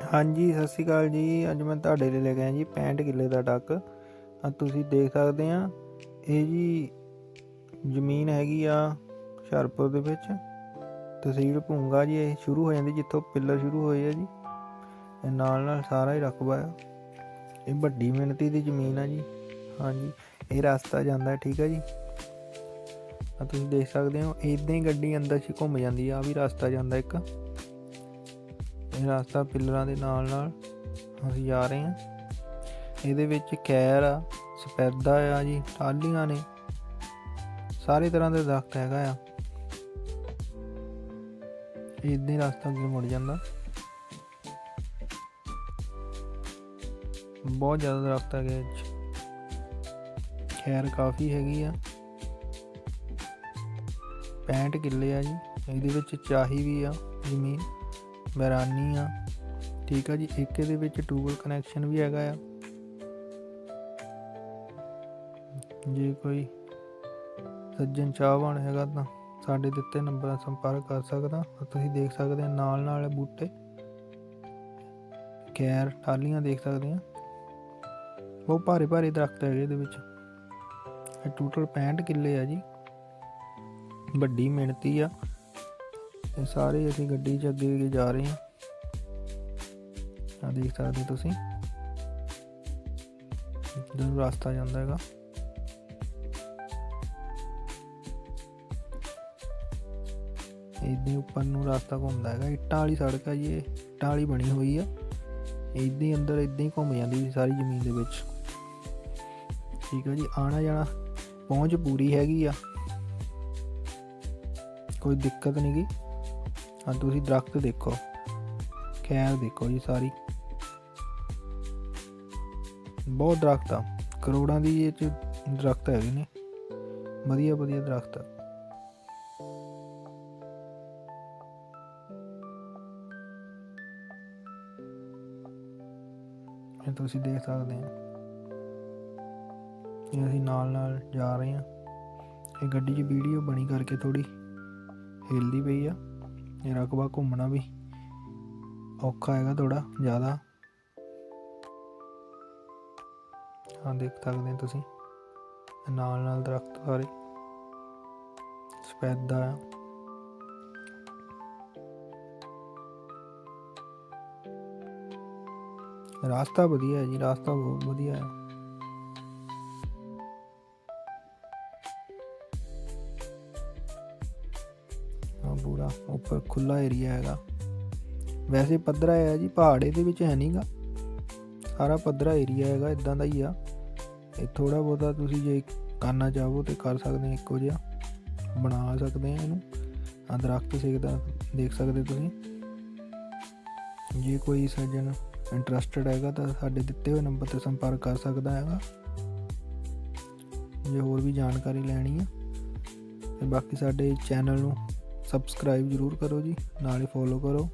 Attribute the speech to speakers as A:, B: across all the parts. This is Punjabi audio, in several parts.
A: ਹਾਂਜੀ, ਸਤਿ ਸ਼੍ਰੀ ਅਕਾਲ ਜੀ। ਅੱਜ ਮੈਂ ਤੁਹਾਡੇ ਲਈ ਲੈ ਕੇ ਆਇਆ ਜੀ 65 ਕਿੱਲੇ ਦਾ ਡੱਕ। ਆ ਤੁਸੀਂ ਦੇਖ ਸਕਦੇ ਆ, ਇਹ ਜੀ ਜ਼ਮੀਨ ਹੈਗੀ ਆ ਹੁਸ਼ਿਆਰਪੁਰ ਦੇ ਵਿੱਚ। ਤਹਿਸੀਲ ਭੂੰਗਾ ਜੀ, ਇਹ ਸ਼ੁਰੂ ਹੋ ਜਾਂਦੀ ਜਿੱਥੋਂ ਪਿੱਲਰ ਸ਼ੁਰੂ ਹੋਏ ਆ ਜੀ। ਇਹ ਨਾਲ ਨਾਲ ਸਾਰਾ ਹੀ ਰਕਬਾ ਆ। ਇਹ ਵੱਡੀ ਮਿਹਨਤੀ ਦੀ ਜ਼ਮੀਨ ਆ ਜੀ। ਹਾਂਜੀ, ਇਹ ਰਸਤਾ ਜਾਂਦਾ, ਠੀਕ ਆ ਜੀ। ਆ ਤੁਸੀਂ ਦੇਖ ਸਕਦੇ ਹੋ ਇਦਾਂ ਹੀ ਗੱਡੀ ਅੰਦਰ ਚ ਘੁੰਮ ਜਾਂਦੀ ਆ, ਆਹ ਵੀ ਰਸਤਾ ਜਾਂਦਾ ਇੱਕ। ਰਸਤਾ ਪਿੱਲਰਾਂ ਦੇ ਨਾਲ ਨਾਲ ਅਸੀਂ ਜਾ ਰਹੇ ਹਾਂ। ਇਹਦੇ ਵਿੱਚ ਕੈਰ ਆ, ਸਪੈਦਾ ਆ ਜੀ ਟਾਲੀਆਂ ਨੇ। ਸਾਰੇ ਤਰ੍ਹਾਂ ਦੇ ਦਰਖਤ ਹੈਗਾ ਆ। ਇਦਾਂ ਹੀ ਰਸਤਾ ਅੱਗੇ ਮੁੜ ਜਾਂਦਾ। ਬਹੁਤ ਜ਼ਿਆਦਾ ਦਰਖਤ ਹੈਗੇ ਇਹ ਖੈਰ ਕਾਫੀ ਹੈਗੀ ਆ। 65 ਕਿੱਲੇ ਆ ਜੀ। ਇਹਦੇ ਵਿੱਚ ਚਾਹੀ ਵੀ ਆ ਜ਼ਮੀਨ। ਵੈਰਾਨੀ ਆ। ਠੀਕ ਆ ਜੀ, ਇੱਕ ਇਹਦੇ ਵਿੱਚ ਟੂਬਲ ਕਨੈਕਸ਼ਨ ਵੀ ਹੈਗਾ ਆ। ਜੇ ਕੋਈ ਸੱਜਣ ਚਾਹਵਾਨ ਹੈਗਾ ਤਾਂ ਸਾਡੇ ਦਿੱਤੇ ਨੰਬਰਾਂ ਸੰਪਰਕ ਕਰ ਸਕਦਾ। ਤੁਸੀਂ ਦੇਖ ਸਕਦੇ ਆ ਨਾਲ ਨਾਲ ਬੂਟੇ, ਕੈਰ ਟਾਲੀਆਂ ਦੇਖ ਸਕਦੇ ਆ। ਬਹੁਤ ਭਾਰੇ ਭਾਰੇ ਦਰਖਤ ਹੈਗੇ ਇਹਦੇ ਵਿੱਚ। ਇਹ ਟੋਟਲ 65 ਕਿੱਲੇ ਆ ਜੀ। ਵੱਡੀ ਮਿਹਨਤੀ ਆ। ਇਹ ਸਾਰੇ ਅਸੀਂ ਗੱਡੀ 'ਚ ਅੱਗੇ ਅੱਗੇ ਜਾ ਰਹੇ ਹਾਂ। ਆ ਦੇਖ ਸਕਦੇ ਤੁਸੀਂ। ਇੱਧਰ ਰਸਤਾ ਜਾਂਦਾ ਹੈਗਾ। ਇਹਦੇ ਉੱਪਰ ਨੂੰ ਰਸਤਾ ਘੁੰਮਦਾ ਹੈਗਾ। ਇੱਟਾਂ ਵਾਲੀ ਸੜਕ ਹੈ ਜੀ ਇੱਟਾਂ ਵਾਲੀ ਬਣੀ ਹੋਈ ਆ। ਇਦਾਂ ਹੀ ਅੰਦਰ ਇਦਾਂ ਹੀ ਘੁੰਮ ਜਾਂਦੀ ਸੀ ਸਾਰੀ ਜ਼ਮੀਨ ਦੇ ਵਿੱਚ। ਠੀਕ ਹੈ ਜੀ, ਆਣਾ ਜਾਣਾ ਪਹੁੰਚ ਪੂਰੀ ਹੈਗੀ ਆ। ਕੋਈ ਦਿੱਕਤ ਨਹੀਂ ਗੀ। ਹਾਂ, ਤੁਸੀਂ ਦਰਖਤ ਦੇਖੋ। ਖੈਰ ਦੇਖੋ ਜੀ ਸਾਰੀ। ਬਹੁਤ ਦਰਖਤ ਆ। ਕਰੋੜਾਂ ਦੀ ਇਹ ਚ ਦਰਖਤ ਹੈਗੇ ਨੇ। ਵਧੀਆ ਵਧੀਆ ਦਰਖਤ ਆ। ਇਹ ਤੁਸੀਂ ਦੇਖ ਸਕਦੇ ਹੋ। ਇਹ ਅਸੀਂ ਨਾਲ ਨਾਲ ਜਾ ਰਹੇ ਹਾਂ। ਇਹ ਗੱਡੀ 'ਚ ਵੀਡੀਓ ਬਣੀ ਕਰਕੇ ਥੋੜੀ ਹਿਲਦੀ ਪਈ ਆ। ਇਹ ਰਕਬਾ ਘੁੰਮਣਾ ਵੀ ਔਖਾ ਹੈਗਾ ਥੋੜਾ ਜ਼ਿਆਦਾ। ਹਾਂ, ਦੇਖ ਸਕਦੇ ਹੋ ਤੁਸੀਂ। ਨਾਲ ਨਾਲ ਦਰਖਤ ਸਾਰੇ ਸਪੈਦਾ ਆ। ਰਾਸਤਾ ਵਧੀਆ ਹੈ ਜੀ, ਰਾਸਤਾ ਬਹੁਤ ਵਧੀਆ ਹੈ। ਪੂਰਾ, ਉੱਪਰ ਖੁੱਲਾ ਏਰੀਆ ਹੈਗਾ। ਵੈਸੇ ਪੱਧਰਾ ਹੈ ਜੀ, ਪਹਾੜ ਇਹਦੇ ਵਿੱਚ ਹੈ ਨਹੀਂਗਾ ਸਾਰਾ ਪੱਧਰਾ ਏਰੀਆ ਹੈਗਾ, ਇਦਾਂ ਦਾ ਹੀ ਆ। ਇਹ ਥੋੜਾ ਬਹੁਤਾ ਤੁਸੀਂ ਜੇ ਕਰਨਾ ਚਾਹੋ ਤੇ ਕਰ ਸਕਦੇ ਇੱਕੋ ਜਿਹਾ। ਬਣਾ ਸਕਦੇ ਆ ਇਹਨੂੰ। ਆ ਦਰਖਤ ਸੇਕਦਾ ਦੇਖ ਸਕਦੇ ਤੁਸੀਂ। ਜੇ ਕੋਈ ਸੱਜਣ ਇੰਟਰਸਟਿਡ ਹੈਗਾ ਤਾਂ ਸਾਡੇ ਦਿੱਤੇ ਹੋਏ ਨੰਬਰ ਤੇ ਸੰਪਰਕ ਕਰ ਸਕਦਾ ਹੈਗਾ। ਜੇ ਹੋਰ ਵੀ ਜਾਣਕਾਰੀ ਲੈਣੀ ਆ, ਤੇ ਬਾਕੀ ਸਾਡੇ ਚੈਨਲ ਨੂੰ ਸਬਸਕ੍ਰਾਈਬ ਜ਼ਰੂਰ ਕਰੋ ਜੀ, ਨਾਲੇ ਫੋਲੋ ਕਰੋ।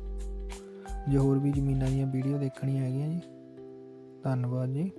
A: ਜੇ ਹੋਰ ਵੀ ਜ਼ਮੀਨਾਂ ਦੀਆਂ ਵੀਡੀਓ ਦੇਖਣੀਆਂ ਹੈਗੀਆਂ ਜੀ, ਧੰਨਵਾਦ ਜੀ।